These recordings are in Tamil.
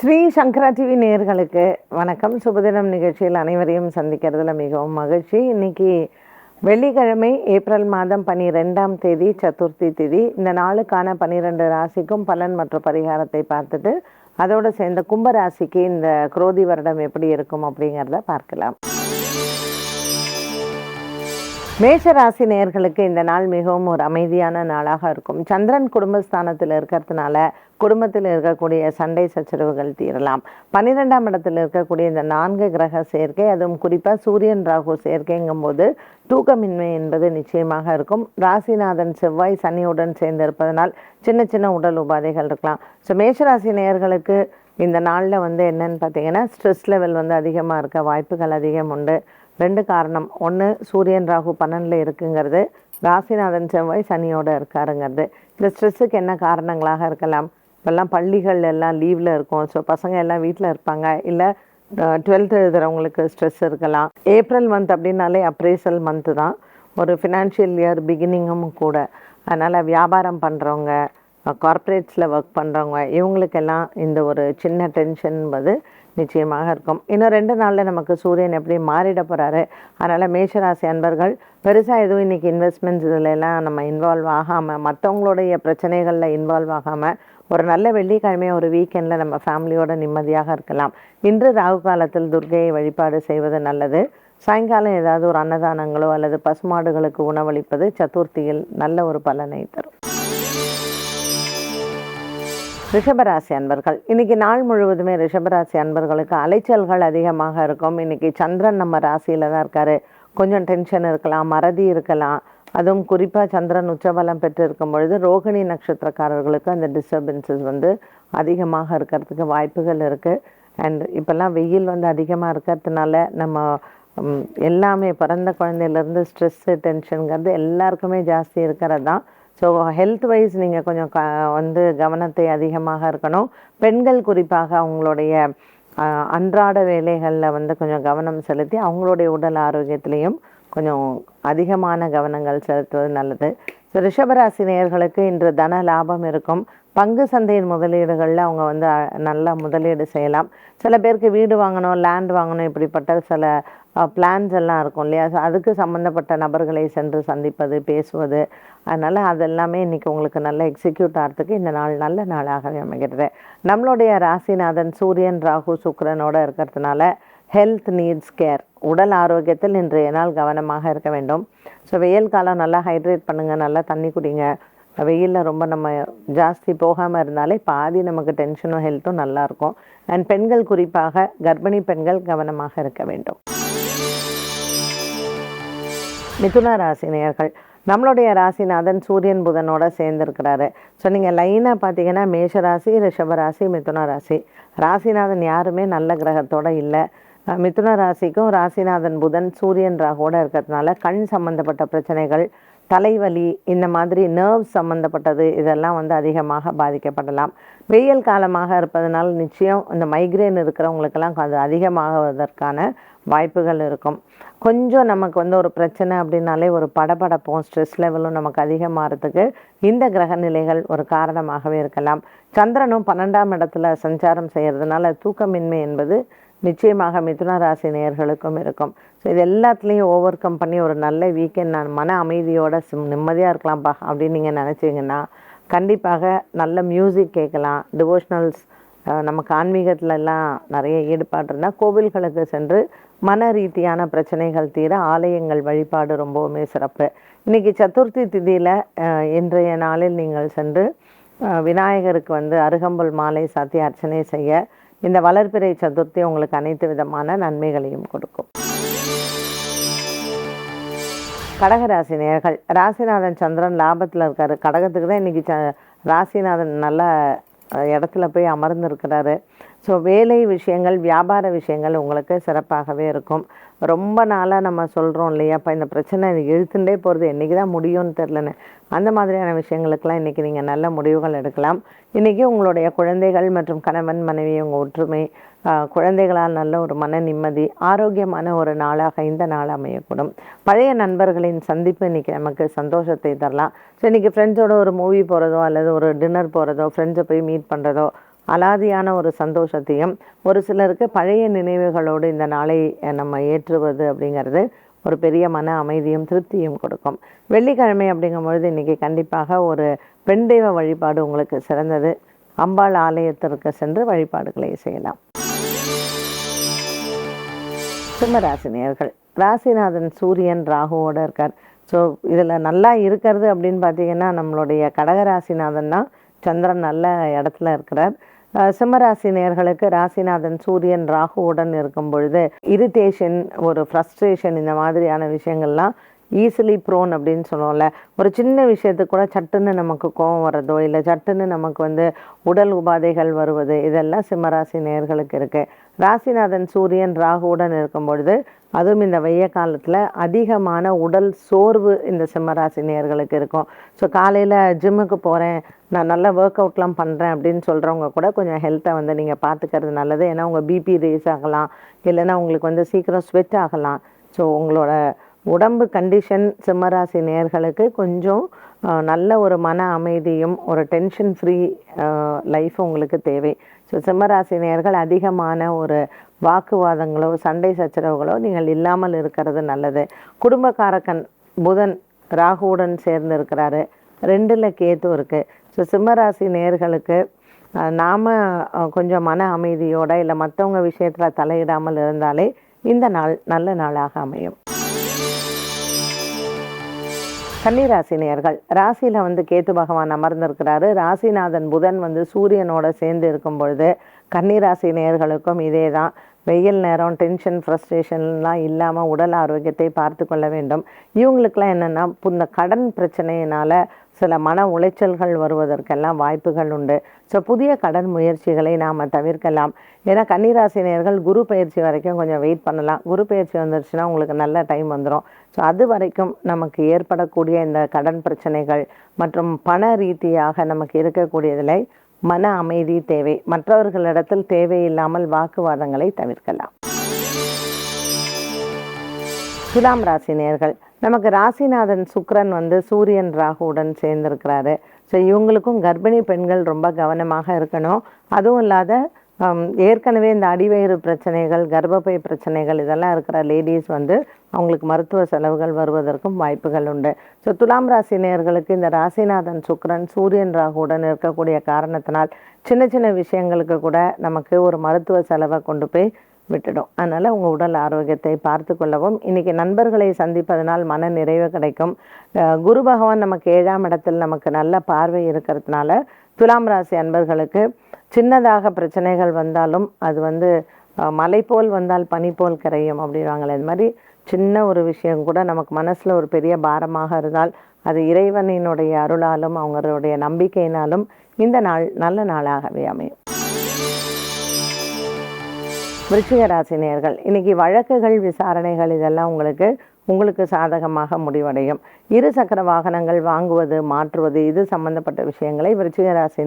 ஸ்ரீ சங்கரா டிவி நேயர்களுக்கு வணக்கம். சுபதினம் நிகழ்ச்சியில் அனைவரையும் சந்திக்கிறதுல மிகவும் மகிழ்ச்சி. இன்னைக்கு வெள்ளிக்கிழமை ஏப்ரல் மாதம் பனிரெண்டாம் தேதி சதுர்த்தி திதி. இந்த நாளுக்கான பன்னிரெண்டு ராசிக்கும் பலன் மற்றும் பரிகாரத்தை பார்த்துட்டு அதோடு சேர்ந்த கும்ப ராசிக்கு இந்த குரோதி வருடம் எப்படி இருக்கும் அப்படிங்கிறத பார்க்கலாம். மேஷராசி நேயர்களுக்கு இந்த நாள் மிகவும் ஒரு அமைதியான நாளாக இருக்கும். சந்திரன் குடும்பஸ்தானத்தில் இருக்கிறதுனால குடும்பத்தில் இருக்கக்கூடிய சண்டை சச்சரவுகள் தீரலாம். பன்னிரெண்டாம் இடத்தில் இருக்கக்கூடிய இந்த நான்கு கிரக சேர்க்கை அதுவும் குறிப்பாக சூரியன் ராகு சேர்க்கைங்கும்போது தூக்கமின்மை என்பது நிச்சயமாக இருக்கும். ராசிநாதன் செவ்வாய் சனியுடன் சேர்ந்து இருப்பதனால் சின்ன சின்ன உடல் உபாதைகள் இருக்கலாம். ஸோ மேஷராசி நேயர்களுக்கு இந்த நாளில் வந்து என்னன்னு பார்த்தீங்கன்னா ஸ்ட்ரெஸ் லெவல் வந்து அதிகமாக இருக்க வாய்ப்புகள் அதிகம் உண்டு. ரெண்டு காரணம். ஒன்று சூரியன் ராகு பன்னெண்டில் இருக்குங்கிறது. ராசிநாதன் செவ்வாய் சனியோடு இருக்காருங்கிறது. இந்த ஸ்ட்ரெஸ்ஸுக்கு என்ன காரணங்களாக இருக்கலாம்? இப்போல்லாம் பள்ளிகள் எல்லாம் லீவில் இருக்கும். ஸோ பசங்க எல்லாம் வீட்டில் இருப்பாங்க. இல்லை டுவெல்த் எழுதுகிறவங்களுக்கு ஸ்ட்ரெஸ் இருக்கலாம். ஏப்ரல் மந்த் அப்படின்னாலே அப்ரேசல் மந்த்து தான். ஒரு ஃபினான்ஷியல் இயர் பிகினிங்கும் கூட. அதனால் வியாபாரம் பண்ணுறவங்க கார்ப்பரேட்ஸில் ஒர்க் பண்ணுறவங்க இவங்களுக்கெல்லாம் இந்த ஒரு சின்ன டென்ஷன் என்பது நிச்சயமாக இருக்கும். இன்னும் ரெண்டு நாளில் நமக்கு சூரியன் எப்படி மாறிட போகிறாரு அதனால் மேஷராசி அன்பர்கள் பெருசாக எதுவும் இன்றைக்கி இன்வெஸ்ட்மெண்ட்ஸ் இதில் எல்லாம் நம்ம இன்வால்வ் ஆகாமல் மற்றவங்களுடைய பிரச்சனைகளில் இன்வால்வ் ஆகாமல் ஒரு நல்ல வெள்ளிக்கிழமை ஒரு வீக்கெண்டில் நம்ம ஃபேமிலியோட நிம்மதியாக இருக்கலாம். இன்று ராகு காலத்தில் துர்கையை வழிபாடு செய்வது நல்லது. சாயங்காலம் ஏதாவது ஒரு அன்னதானங்களோ அல்லது பசுமாடுகளுக்கு உணவளிப்பது சதுர்த்தியில் நல்ல ஒரு பலனை தரும். ரிஷபராசி அன்பர்கள். இன்னைக்கு நாள் முழுவதுமே ரிஷபராசி அன்பர்களுக்கு அலைச்சல்கள் அதிகமாக இருக்கும். இன்னைக்கு சந்திரன் நம்ம ராசியில் தான் இருக்காரு. கொஞ்சம் டென்ஷன் இருக்கலாம் மறதி இருக்கலாம். அதுவும் குறிப்பாக சந்திரன் உச்சபலம் பெற்று இருக்கும் பொழுது ரோகிணி நட்சத்திரக்காரர்களுக்கு அந்த டிஸ்டர்பன்சஸ் வந்து அதிகமாக இருக்கிறதுக்கு வாய்ப்புகள் இருக்குது அண்ட் இப்போல்லாம் வெயில் வந்து அதிகமாக இருக்கிறதுனால நம்ம எல்லாமே பிறந்த குழந்தையிலேருந்து ஸ்ட்ரெஸ்ஸு டென்ஷனுங்கிறது எல்லாருக்குமே ஜாஸ்தி இருக்கிறது தான். ஸோ ஹெல்த் வைஸ் நீங்கள் கொஞ்சம் க வந்து கவனத்தை அதிகமாக இருக்கணும். பெண்கள் குறிப்பாக அவங்களுடைய அன்றாட வேலைகளில் வந்து கொஞ்சம் கவனம் செலுத்தி அவங்களுடைய உடல் ஆரோக்கியத்திலையும் கொஞ்சம் அதிகமான கவனங்கள் செலுத்துவது நல்லது. ரிஷபராசி நேயர்களுக்கு இன்று தன லாபம் இருக்கும். பங்கு சந்தையின் முதலீடுகளில் அவங்க வந்து நல்லா முதலீடு செய்யலாம். சில பேருக்கு வீடு வாங்கணும் லேண்ட் வாங்கணும் இப்படிப்பட்ட சில பிளான்ஸ் எல்லாம் இருக்கும் இல்லையா? அதுக்கு சம்மந்தப்பட்ட நபர்களை சென்று சந்திப்பது பேசுவது அதனால் அதெல்லாமே இன்றைக்கி உங்களுக்கு நல்ல எக்ஸிக்யூட் ஆகிறதுக்கு இந்த நாள் நல்ல நாளாகவே அமைகிறது. நம்மளுடைய ராசிநாதன் சூரியன் ராகு சுக்கரனோடு இருக்கிறதுனால ஹெல்த் நீட்ஸ் கேர் உடல் ஆரோக்கியத்தில் இன்றைய நாள் கவனமாக இருக்க வேண்டும். ஸோ வெயில் காலம் நல்லா ஹைட்ரேட் பண்ணுங்கள் நல்லா தண்ணி குடிங்க. வெயிலில் ரொம்ப நம்ம ஜாஸ்தி போகாமல் இருந்தாலே பாதி நமக்கு டென்ஷனும் ஹெல்த்தும் நல்லாயிருக்கும் அண்ட் பெண்கள் குறிப்பாக கர்ப்பிணி பெண்கள் கவனமாக இருக்க வேண்டும். மிதுன ராசி நேயர்கள் நம்மளுடைய ராசிநாதன் சூரியன் புதனோட சேர்ந்துருக்கிறாரு. ஸோ நீங்கள் லைனாக பார்த்தீங்கன்னா மேஷ ராசி ரிஷப ராசி. மிதுன ராசி ராசிநாதன் யாருமே நல்ல கிரகத்தோட இல்லை. மிதுன ராசிக்கும் ராசிநாதன் புதன் சூரியன் ராகோட இருக்கிறதுனால கண் சம்பந்தப்பட்ட பிரச்சனைகள் தலைவலி இந்த மாதிரி நர்வ்ஸ் சம்மந்தப்பட்டது இதெல்லாம் வந்து அதிகமாக பாதிக்கப்படலாம். வெயில் காலமாக இருப்பதனால் நிச்சயம் இந்த மைக்ரேன் இருக்கிறவங்களுக்கெல்லாம் அது அதிகமாகுவதற்கான வாய்ப்புகள் இருக்கும். கொஞ்சம் நமக்கு வந்து ஒரு பிரச்சனை அப்படின்னாலே ஒரு படபடப்பும் ஸ்ட்ரெஸ் லெவலும் நமக்கு அதிகமாகிறதுக்கு இந்த கிரக நிலைகள் ஒரு காரணமாகவே இருக்கலாம். சந்திரனும் பன்னெண்டாம் இடத்துல சஞ்சாரம் செய்கிறதுனால தூக்கமின்மை என்பது நிச்சயமாக மிதுன ராசி நேயர்களுக்கும் இருக்கும். ஸோ இது எல்லாத்துலேயும் ஓவர் கம் பண்ணி ஒரு நல்ல வீக்கெண்ட் நான் மன அமைதியோட சிம் நிம்மதியாக இருக்கலாம்ப்பா அப்படின்னு நீங்கள் நினச்சிங்கன்னா கண்டிப்பாக நல்ல மியூசிக் கேட்கலாம். டிவோஷனல்ஸ் நமக்கு ஆன்மீகத்துலலாம் நிறைய ஈடுபாடு இருந்தால் கோவில்களுக்கு சென்று மன ரீதியான பிரச்சனைகள் தீர ஆலயங்கள் வழிபாடு ரொம்பவுமே சிறப்பு. இன்னைக்கு சதுர்த்தி திதியில் இன்றைய நாளில் நீங்கள் சென்று விநாயகருக்கு வந்து அருகம்புல் மாலை சாத்தி அர்ச்சனை செய்ய இந்த வளர்பிறை சதுர்த்தி உங்களுக்கு அனைத்து விதமான நன்மைகளையும் கொடுக்கும். கடகராசி நேர்கள் ராசிநாதன் சந்திரன் லாபத்தில் இருக்காரு. கடகத்துக்கு தான் இன்னைக்கு ச ராசிநாதன் நல்ல இடத்துல போய் அமர்ந்திருக்கிறாரு. ஸோ வேலை விஷயங்கள் வியாபார விஷயங்கள் உங்களுக்கு சிறப்பாகவே இருக்கும். ரொம்ப நாளாக நம்ம சொல்கிறோம் இல்லையா? அப்போ இந்த பிரச்சனை இழுத்துட்டே போகிறது என்றைக்கு தான் முடியும்னு தெரிலன்னு அந்த மாதிரியான விஷயங்களுக்கெல்லாம் இன்றைக்கி நீங்கள் நல்ல முடிவுகள் எடுக்கலாம். இன்றைக்கி உங்களுடைய குழந்தைகள் மற்றும் கணவன் மனைவி உங்கள் ஒற்றுமை குழந்தைகளால் நல்ல ஒரு மன நிம்மதி ஆரோக்கியமான ஒரு நாளாக இந்த நாள் அமையக்கூடும். பழைய நண்பர்களின் சந்திப்பு இன்றைக்கி நமக்கு சந்தோஷத்தை தரலாம். ஸோ இன்றைக்கி ஃப்ரெண்ட்ஸோட ஒரு மூவி போகிறதோ அல்லது ஒரு டின்னர் போகிறதோ ஃப்ரெண்ட்ஸை போய் மீட் பண்ணுறதோ அலாதியான ஒரு சந்தோஷத்தையும் ஒரு சிலருக்கு பழைய நினைவுகளோடு இந்த நாளை நம்ம ஏற்றுவது அப்படிங்கிறது ஒரு பெரிய மன அமைதியும் திருப்தியும் கொடுக்கும். வெள்ளிக்கிழமை அப்படிங்கும் பொழுது இன்றைக்கி கண்டிப்பாக ஒரு பெண் தெய்வ வழிபாடு உங்களுக்கு சிறந்தது. அம்பாள் ஆலயத்திற்கு சென்று வழிபாடுகளை செய்யலாம். சிம்மராசினியர்கள். ராசிநாதன் சூரியன் ராகுவோடு இருக்கார். ஸோ இதில் நல்லா இருக்கிறது அப்படின்னு பார்த்தீங்கன்னா நம்மளுடைய கடகராசிநாதன் தான். சந்திரன் நல்ல இடத்துல இருக்கிறார். சிம்மராசி நேர்களுக்கு ராசிநாதன் சூரியன் ராகுவுடன் இருக்கும் பொழுது இரிட்டேஷன் ஒரு ஃப்ரஸ்ட்ரேஷன் இந்த மாதிரியான விஷயங்கள்லாம் ஈஸிலி ப்ரோன் அப்படின்னு சொல்லுவோம்ல. ஒரு சின்ன விஷயத்துக்கு கூட சட்டுன்னு நமக்கு கோபம் வர்றதோ இல்லை சட்டுன்னு நமக்கு வந்து உடல் உபாதைகள் வருவது இதெல்லாம் சிம்மராசி நேயர்களுக்கு இருக்குது ராசிநாதன் சூரியன் ராகுவுடன் இருக்கும் பொழுது அதுவும் இந்த வெய்ய காலத்தில் அதிகமான உடல் சோர்வு இந்த சிம்மராசி நேயர்களுக்கு இருக்கும். ஸோ காலையில் ஜிம்முக்கு போகிறேன் நான் நல்லா ஒர்க் அவுட்லாம் பண்ணுறேன் அப்படின்னு சொல்கிறவங்க கூட கொஞ்சம் ஹெல்த்தை வந்து நீங்கள் பார்த்துக்கிறது நல்லது. ஏன்னா உங்கள் பிபி ரேஸ் ஆகலாம் இல்லைன்னா உங்களுக்கு வந்து சீக்கிரம் ஸ்வெட் ஆகலாம். ஸோ உங்களோட உடம்பு கண்டிஷன் சிம்மராசி நேர்களுக்கு கொஞ்சம் நல்ல ஒரு மன அமைதியும் ஒரு டென்ஷன் ஃப்ரீ லைஃப் உங்களுக்கு தேவை. ஸோ சிம்மராசி நேயர்கள் அதிகமான ஒரு வாக்குவாதங்களோ சண்டை சச்சரவுகளோ நீங்கள் இல்லாமல் இருக்கிறது நல்லது. குடும்பக்காரக்கன் புதன் ராகுவுடன் சேர்ந்து இருக்கிறாரு. ரெண்டில் கேத்து இருக்குது ஸோ சிம்மராசி நேயர்களுக்கு நாம் கொஞ்சம் மன அமைதியோட இல்லை மற்றவங்க விஷயத்தில் தலையிடாமல் இருந்தாலே இந்த நாள் நல்ல நாளாக அமையும். கன்னிராசி நேர்கள் ராசியில் வந்து கேத்து பகவான் அமர்ந்திருக்கிறாரு. ராசிநாதன் புதன் வந்து சூரியனோட சேர்ந்து இருக்கும் பொழுது கன்னிராசி நேர்களுக்கும் இதே தான். வெயில் நேரம் டென்ஷன் ஃப்ரஸ்ட்ரேஷன்லாம் இல்லாமல் உடல் ஆரோக்கியத்தை பார்த்து கொள்ள வேண்டும். இவங்களுக்கெல்லாம் என்னென்னா இந்த கடன் பிரச்சனையினால் சில மன உளைச்சல்கள் வருவதற்கெல்லாம் வாய்ப்புகள் உண்டு. ஸோ புதிய கடன் முயற்சிகளை நாம் தவிர்க்கலாம். ஏன்னா கன்னிராசினியர்கள் குரு பயிற்சி வரைக்கும் கொஞ்சம் வெயிட் பண்ணலாம். குரு பயிற்சி வந்துருச்சுன்னா உங்களுக்கு நல்ல டைம் வந்துடும் ஸோ அது வரைக்கும் நமக்கு ஏற்படக்கூடிய இந்த கடன் பிரச்சனைகள் மற்றும் பண ரீதியாக நமக்கு இருக்கக்கூடியதில் மன அமைதி தேவை. மற்றவர்களிடத்தில் தேவையில்லாமல் வாக்குவாதங்களை தவிர்க்கலாம். துலாம் ராசி நேர்கள். நமக்கு ராசிநாதன் சுக்ரன் வந்து சூரியன் ராகுவுடன் சேர்ந்திருக்கிறாரு. ஸோ இவங்களுக்கும் கர்ப்பிணி பெண்கள் ரொம்ப கவனமாக இருக்கணும். அதுவும் இல்லாத ஏற்கனவே இந்த அடிவயிறு பிரச்சனைகள் கர்ப்பப்பை பிரச்சனைகள் இதெல்லாம் இருக்கிற லேடிஸ் வந்து அவங்களுக்கு மருத்துவ செலவுகள் வருவதற்கும் வாய்ப்புகள் உண்டு. ஸோ துலாம் ராசி நேர்களுக்கு இந்த ராசிநாதன் சுக்ரன் சூரியன் ராகுவுடன் இருக்கக்கூடிய காரணத்தினால் சின்ன சின்ன விஷயங்களுக்கு கூட நமக்கு ஒரு மருத்துவ செலவை கொண்டு போய் விட்டுடும். அதனால் உங்கள் உடல் ஆரோக்கியத்தை பார்த்து கொள்ளவும். இன்றைக்கி நண்பர்களை சந்திப்பதனால் மன நிறைவு கிடைக்கும். குரு பகவான் நமக்கு ஏழாம் இடத்தில் நமக்கு நல்ல பார்வை இருக்கிறதுனால துலாம் ராசி அன்பர்களுக்கு சின்னதாக பிரச்சனைகள் வந்தாலும் அது வந்து மலை போல் வந்தால் பனி போல் கரையும் அப்படிவாங்களே இது மாதிரி சின்ன ஒரு விஷயம் கூட நமக்கு மனசில் ஒரு பெரிய பாரமாக இருந்தால் அது இறைவனினுடைய அருளாலும் அவங்களுடைய நம்பிக்கையினாலும் இந்த நாள் நல்ல நாளாகவே அமையும். விருச்சிக ராசி இன்னைக்கு வழக்குகள் விசாரணைகள் இதெல்லாம் உங்களுக்கு உங்களுக்கு சாதகமாக முடிவடையும். இரு சக்கர வாகனங்கள் வாங்குவது மாற்றுவது இது சம்பந்தப்பட்ட விஷயங்களை விருச்சிக ராசி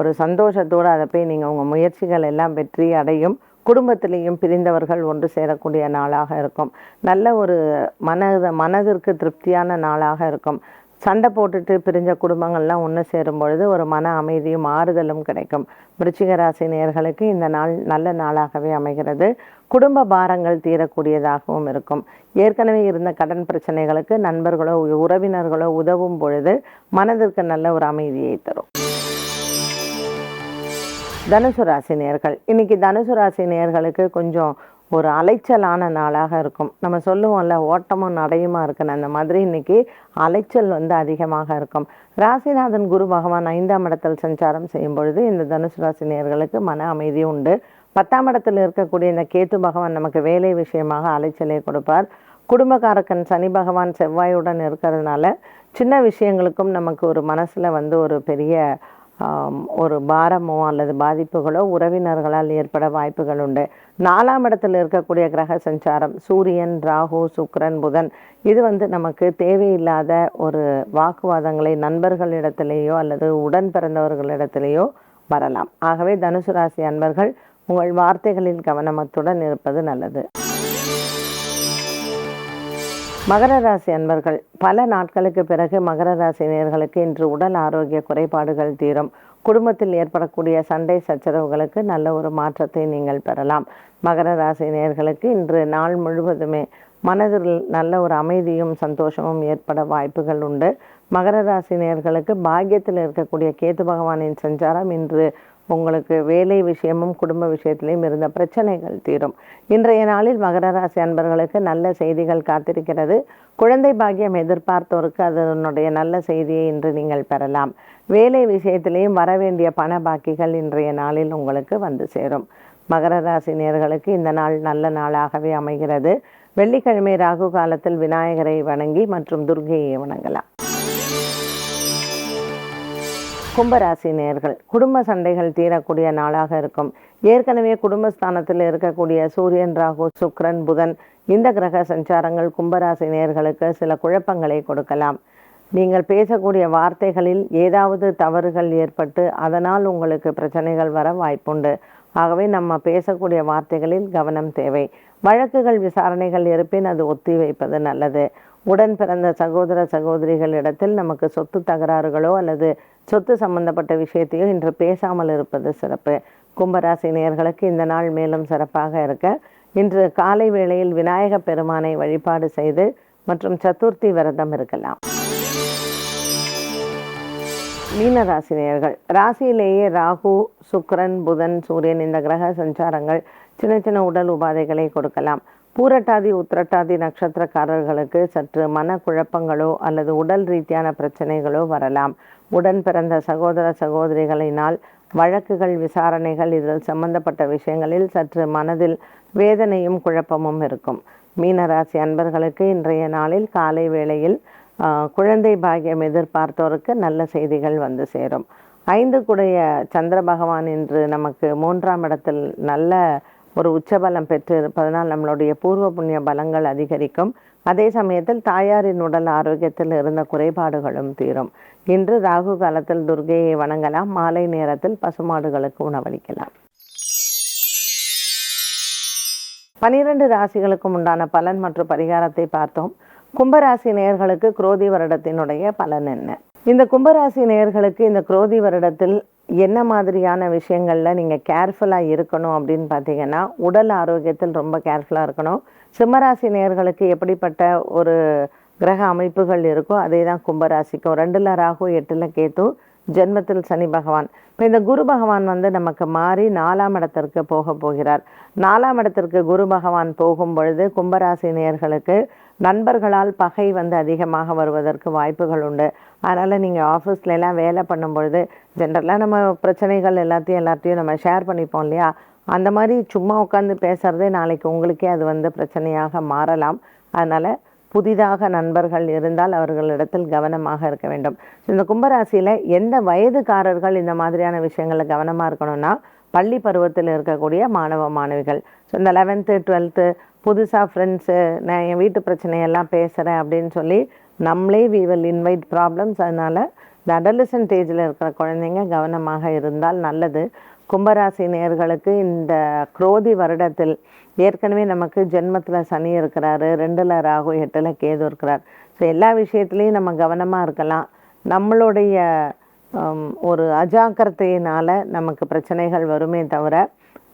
ஒரு சந்தோஷத்தோடு அதை போய் நீங்கள் உங்கள் முயற்சிகள் எல்லாம் வெற்றி அடையும். குடும்பத்திலையும் பிரிந்தவர்கள் ஒன்று சேரக்கூடிய நாளாக இருக்கும். நல்ல ஒரு மனத மனதிற்கு திருப்தியான நாளாக இருக்கும். சண்டை போட்டுட்டு பிரிஞ்ச குடும்பங்கள்லாம் ஒன்று சேரும் பொழுது ஒரு மன அமைதியும் ஆறுதலும் கிடைக்கும். விருச்சிக ராசி நேர்களுக்கு இந்த நாள் நல்ல நாளாகவே அமைகிறது. குடும்ப பாரங்கள் தீரக்கூடியதாகவும் இருக்கும். ஏற்கனவே இருந்த கடன் பிரச்சனைகளுக்கு நண்பர்களோ உறவினர்களோ உதவும் பொழுது மனதிற்கு நல்ல ஒரு அமைதியை தரும். தனுசு ராசி நேர்கள் இன்னைக்கு தனுசு ராசி நேர்களுக்கு கொஞ்சம் ஒரு அலைச்சலான நாளாக இருக்கும். நம்ம சொல்லுவோம்ல ஓட்டமும் நடையுமா இருக்குன்னு. அந்த மாதிரி இன்னைக்கு அலைச்சல் வந்து அதிகமாக இருக்கும். ராசிநாதன் குரு பகவான் ஐந்தாம் இடத்தில் சஞ்சாரம் செய்யும் பொழுது இந்த தனுசு ராசி நேர்களுக்கு மன அமைதி உண்டு. பத்தாம் இடத்தில் இருக்கக்கூடிய இந்த கேத்து பகவான் நமக்கு வேலை விஷயமாக அலைச்சலை கொடுப்பார். குடும்பக்காரக்கன் சனி பகவான் செவ்வாயுடன் இருக்கிறதுனால சின்ன விஷயங்களுக்கும் நமக்கு ஒரு மனசில் வந்து ஒரு பெரிய ஒரு பாரமோ அல்லது பாதிப்புகளோ உறவினர்களால் ஏற்பட வாய்ப்புகள் உண்டு. நாலாம் இடத்தில் இருக்கக்கூடிய கிரக சஞ்சாரம் சூரியன் ராகு சுக்கரன் புதன் இது வந்து நமக்கு தேவையில்லாத ஒரு வாக்குவாதங்களை நண்பர்களிடத்திலேயோ அல்லது உடன் பிறந்தவர்களிடத்திலேயோ வரலாம். ஆகவே தனுசு ராசி அன்பர்கள் உங்கள் வார்த்தைகளில் கவனமத்துடன் இருப்பது நல்லது. மகர ராசி அன்பர்கள் பல நாட்களுக்கு பிறகு மகர ராசி நேர்களுக்கு இன்று உடல் ஆரோக்கிய குறைபாடுகள் தீரும். குடும்பத்தில் ஏற்படக்கூடிய சண்டை சச்சரவுகளுக்கு நல்ல ஒரு மாற்றத்தை நீங்கள் பெறலாம். மகர ராசி நேர்களுக்கு இன்று நாள் முழுவதுமே மனதில் நல்ல ஒரு அமைதியும் சந்தோஷமும் ஏற்பட வாய்ப்புகள் உண்டு. மகர ராசி நேர்களுக்கு பாக்கியத்தில் இருக்கக்கூடிய கேது பகவானின் சஞ்சாரம் இன்று உங்களுக்கு வேலை விஷயமும் குடும்ப விஷயத்திலையும் இருந்த பிரச்சனைகள் தீரும். இன்றைய நாளில் மகர ராசி அன்பர்களுக்கு நல்ல செய்திகள் காத்திருக்கிறது. குழந்தை பாக்கியம் எதிர்பார்த்தோருக்கு அதனுடைய நல்ல செய்தியை இன்று நீங்கள் பெறலாம். வேலை விஷயத்திலையும் வரவேண்டிய பண பாக்கிகள் இன்றைய நாளில் உங்களுக்கு வந்து சேரும். மகர ராசி நேர்களுக்கு இந்த நாள் நல்ல நாளாகவே அமைகிறது. வெள்ளிக்கிழமை ராகு காலத்தில் விநாயகரை வணங்கி மற்றும் துர்கையை வணங்கலாம். கும்பராசி நேர்கள் குடும்ப சண்டைகள் தீரக்கூடிய நாளாக இருக்கும். ஏற்கனவே குடும்பஸ்தானத்தில் இருக்கக்கூடிய சூரியன் ராகு சுக்ரன் புதன் இந்த கிரக சஞ்சாரங்கள் கும்பராசி நேர்களுக்கு சில குழப்பங்களை கொடுக்கலாம். நீங்கள் பேசக்கூடிய வார்த்தைகளில் ஏதாவது தவறுகள் ஏற்பட்டு அதனால் உங்களுக்கு பிரச்சனைகள் வர வாய்ப்புண்டு. ஆகவே நம்ம பேசக்கூடிய வார்த்தைகளில் கவனம் தேவை. வழக்குகள் விசாரணைகள் இருப்பின் அது ஒத்தி வைப்பது நல்லது. உடன் பிறந்த சகோதர சகோதரிகள் இடத்தில் நமக்கு சொத்து தகராறுகளோ அல்லது சொத்து சம்பந்தப்பட்ட விஷயத்தையோ இன்று பேசாமல் இருப்பது சிறப்பு. கும்பராசி நேர்களுக்கு இந்த நாள் மேலும் சிறப்பாக இருக்க இன்று காலை வேளையில் விநாயக பெருமானை வழிபாடு செய்து மற்றும் சதுர்த்தி விரதம் இருக்கலாம். மீன நேயர்கள் ராசியிலேயே ராகு சுக்கரன் புதன் சூரியன் இந்த கிரக சஞ்சாரங்கள் சின்ன சின்ன உடல் உபாதைகளை கொடுக்கலாம். பூரட்டாதி உத்திரட்டாதி நட்சத்திரக்காரர்களுக்கு சற்று மனக்குழப்பங்களோ அல்லது உடல் ரீதியான பிரச்சனைகளோ வரலாம். உடன் பிறந்த சகோதர சகோதரிகளினால் வழக்குகள் விசாரணைகள் இதில் சம்பந்தப்பட்ட விஷயங்களில் சற்று மனதில் வேதனையும் குழப்பமும் இருக்கும். மீனராசி அன்பர்களுக்கு இன்றைய நாளில் காலை வேளையில் குழந்தை பாகியம் எதிர்பார்த்தோருக்கு நல்ல செய்திகள் வந்து சேரும். ஐந்து குடைய சந்திர பகவான் இன்று நமக்கு மூன்றாம் இடத்தில் நல்ல ஒரு உச்சபலம் பெற்று இருப்பதனால் நம்மளுடைய பூர்வ புண்ணிய பலங்கள் அதிகரிக்கும். அதே சமயத்தில் தாயாரின் உடல் ஆரோக்கியத்தில் இருந்த குறைபாடுகளும் தீரும். இன்று ராகு காலத்தில் துர்கையை வணங்கலாம். மாலை நேரத்தில் பசுமாடுகளுக்கு உணவளிக்கலாம். பனிரெண்டு ராசிகளுக்கும் உண்டான பலன் மற்றும் பரிகாரத்தை பார்த்தோம். கும்பராசி நேயர்களுக்கு குரோதி வருடத்தினுடைய பலன் என்ன? இந்த கும்பராசி நேயர்களுக்கு இந்த குரோதி வருடத்தில் என்ன மாதிரியான விஷயங்களில் நீங்கள் கேர்ஃபுல்லாக இருக்கணும் அப்படின்னு பார்த்தீங்கன்னா உடல் ஆரோக்கியத்தில் ரொம்ப கேர்ஃபுல்லாக இருக்கணும். சிம்மராசி நேர்களுக்கு எப்படிப்பட்ட ஒரு கிரக அமைப்புகள் இருக்கோ அதே தான் கும்பராசிக்கும். ரெண்டில் ராகு எட்டில் கேத்து ஜென்மத்தில் சனி பகவான். இப்போ இந்த குரு பகவான் வந்து நமக்கு மாறி நாலாம் இடத்திற்கு போக போகிறார். நாலாம் இடத்திற்கு குரு பகவான் போகும் பொழுது கும்பராசி நேர்களுக்கு நண்பர்களால் பகை வந்து அதிகமாக வருவதற்கு வாய்ப்புகள் உண்டு. அதனால் நீங்கள் ஆஃபீஸ்லலாம் வேலை பண்ணும் பொழுது ஜென்ரலாக நம்ம பிரச்சனைகள் எல்லாத்தையும் எல்லாத்தையும் நம்ம ஷேர் பண்ணிப்போம் இல்லையா? அந்த மாதிரி சும்மா உட்காந்து பேசுகிறதே நாளைக்கு உங்களுக்கே அது வந்து பிரச்சனையாக மாறலாம். அதனால் புதிதாக நண்பர்கள் இருந்தால் அவர்களிடத்தில் கவனமாக இருக்க வேண்டும். இந்த கும்பராசியில் எந்த வயதுக்காரர்கள் இந்த மாதிரியான விஷயங்களில் கவனமாக இருக்கணும்னா பள்ளி பருவத்தில் இருக்கக்கூடிய மாணவ மாணவிகள். ஸோ இந்த லெவன்த்து டுவெல்த்து புதுசாக ஃப்ரெண்ட்ஸு நான் என் வீட்டு பிரச்சனையெல்லாம் பேசுகிறேன் அப்படின்னு சொல்லி நம்மளே வி வில் இன்வைட் ப்ராப்ளம்ஸ் அதனால் இந்த அடலசன்ட் ஏஜில் இருக்கிற குழந்தைங்க கவனமாக இருந்தால் நல்லது. கும்பராசி நேர்களுக்கு இந்த குரோதி வருடத்தில் ஏற்கனவே நமக்கு ஜென்மத்தில் சனி இருக்கிறாரு ரெண்டில் ராகு எட்டில் கேது இருக்கிறார். ஸோ எல்லா விஷயத்துலேயும் நம்ம கவனமாக இருக்கலாம். நம்மளுடைய ஒரு அஜாக்கிரதையினால் நமக்கு பிரச்சனைகள் வருமே தவிர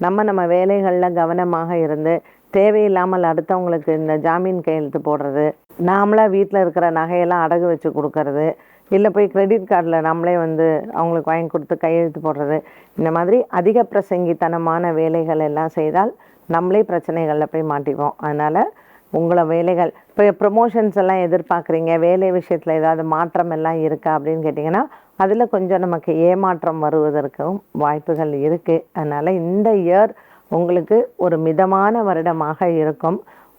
நம்ம நம்ம வேலைகளில் கவனமாக இருந்து தேவையில்லாமல் அடுத்தவங்களுக்கு இந்த ஜாமீன் கையெழுத்து போடுறது நாமளாக வீட்டில் இருக்கிற நகையெல்லாம் அடகு வச்சு கொடுக்கறது இல்லை போய் கிரெடிட் கார்டில் நம்மளே வந்து அவங்களுக்கு வாங்கி கொடுத்து கையெழுத்து போடுறது இந்த மாதிரி அதிக பிரசங்கித்தனமான வேலைகள் எல்லாம் செய்தால் நம்மளே பிரச்சனைகளில் போய் மாட்டிக்குவோம் அதனால் உங்களை வேலைகள் இப்போ ப்ரொமோஷன்ஸ் எல்லாம் எதிர்பார்க்குறீங்க வேலை விஷயத்தில் ஏதாவது மாற்றம் எல்லாம் இருக்கா அப்படின்னு கேட்டிங்கன்னா அதில் கொஞ்சம் நமக்கு ஏமாற்றம் வருவதற்கும் வாய்ப்புகள் இருக்குது அதனால் இந்த இயர் உங்களுக்கு ஒரு மிதமான வருடமாக இருக்கும்.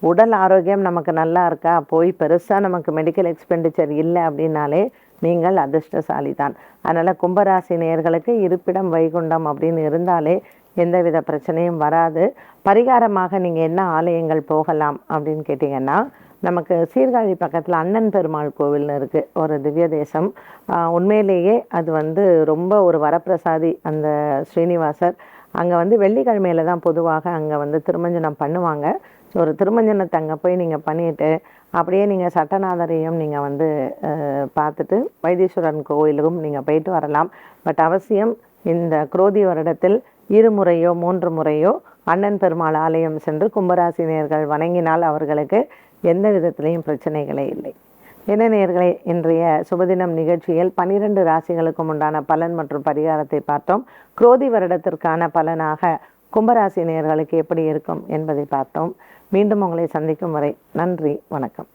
உடல் ஆரோக்கியம் நமக்கு நல்லா இருக்கா? போய் பெருசாக நமக்கு மெடிக்கல் எக்ஸ்பெண்டிச்சர் இல்லை அப்படின்னாலே நீங்கள் அதிர்ஷ்டசாலி தான் அதனால் கும்பராசி நேர்களுக்கு இருப்பிடம் வைகுண்டம் அப்படின்னு இருந்தாலே எந்தவித பிரச்சனையும் வராது. பரிகாரமாக நீங்கள் என்ன ஆலயங்கள் போகலாம் அப்படின்னு கேட்டிங்கன்னா நமக்கு சீர்காழி பக்கத்தில் அண்ணன் பெருமாள் கோவில்னு இருக்குது ஒரு திவ்ய தேசம். உண்மையிலேயே அது வந்து ரொம்ப ஒரு வரப்பிரசாதி அந்த ஸ்ரீனிவாசர். அங்கே வந்து வெள்ளிக்கிழமையில தான் பொதுவாக அங்கே வந்து திருமஞ்சனம் பண்ணுவாங்க. ஸோ ஒரு திருமஞ்சனத்தை அங்கே போய் நீங்கள் பண்ணிவிட்டு அப்படியே நீங்கள் சட்டநாதரையும் நீங்கள் வந்து பார்த்துட்டு வைத்தீஸ்வரன் கோயிலுக்கும் நீங்கள் போயிட்டு வரலாம். பட் அவசியம் இந்த குரோதி வருடத்தில் இருமுறையோ மூன்று முறையோ அண்ணன் பெருமாள் ஆலயம் சென்று கும்பராசினியர்கள் வணங்கினால் அவர்களுக்கு எந்த விதத்திலையும் பிரச்சனைகளே இல்லை. என்ன நேயர்களே இன்றைய சுபதினம் நிகழ்ச்சியில் பனிரெண்டு ராசிகளுக்கும் உண்டான பலன் மற்றும் பரிகாரத்தை பார்த்தோம். குரோதி வருடத்திற்கான பலனாக கும்பராசி நேயர்களுக்கு எப்படி இருக்கும் என்பதை பார்த்தோம். மீண்டும் உங்களை சந்திக்கும் வரை நன்றி வணக்கம்.